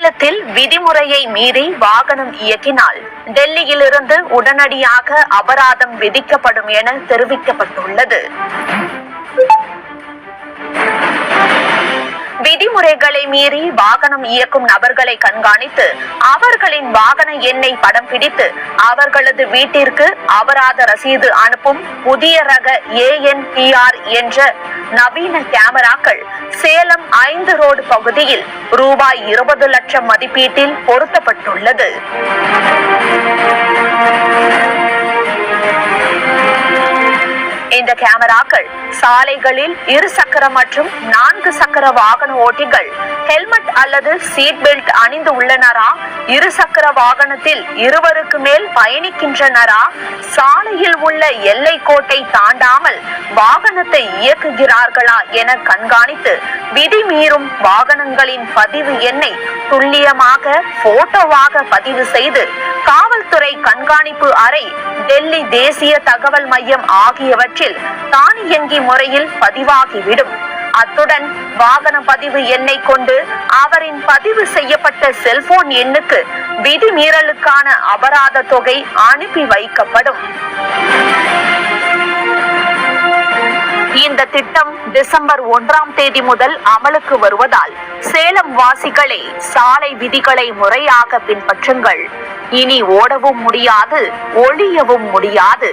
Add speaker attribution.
Speaker 1: சேலத்தில் விதிமுறையை மீறி வாகனம் இயக்கினால் டெல்லியிலிருந்து உடனடியாக அபராதம் விதிக்கப்படும் என தெரிவிக்கப்பட்டுள்ளது. விதிமுறைகளை மீறி வாகனம் இயக்கும் நபர்களை கண்காணித்து அவர்களின் வாகன எண்ணை படம் பிடித்து அவர்களது வீட்டிற்கு அபராத ரசீது அனுப்பும் புதிய ரக ஏஎன்பிஆர் என்ற நவீன கேமராக்கள் சேலம் ஐந்து ரோடு பகுதியில் ரூபாய் இருபது லட்சம் மதிப்பீட்டில் பொருத்தப்பட்டுள்ளது. இந்த கேமராக்கள் சாலைகளில் இரு சக்கர மற்றும் நான்கு சக்கர வாகன ஓட்டிகள் ஹெல்மெட் அல்லது சீட் பெல்ட் அணிந்து உள்ளனரா? இரு சக்கர வாகனத்தில் இருவருக்கு மேல் பயணிக்கின்றனரா? சாலையில் உள்ள எல்லை கோட்டை தாண்டாமல் வாகனத்தை இயக்குகிறார்களா என கண்காணித்து விதி மீறும் வாகனங்களின் பதிவு எண்ணை துல்லியமாக போட்டோவாக பதிவு செய்து காவல்துறை கண்காணிப்பு அறை டெல்லி தேசிய தகவல் மையம் ஆகியவற்றில் தானியங்கி முறையில் பதிவாகிவிடும். அத்துடன் வாகன பதிவு எண்ணை கொண்டு அவரின் பதிவு செய்யப்பட்ட செல்போன் எண்ணுக்கு விதிமீறலுக்கான அபராத தொகை அனுப்பி வைக்கப்படும். திட்டம் டிசம்பர் ஒன்றாம் தேதி முதல் அமலுக்கு வருவதால் சேலம் வாசிகளே சாலை விதிகளை முறையாக பின்பற்றுங்கள். இனி ஓடவும் முடியாது ஒழியவும் முடியாது.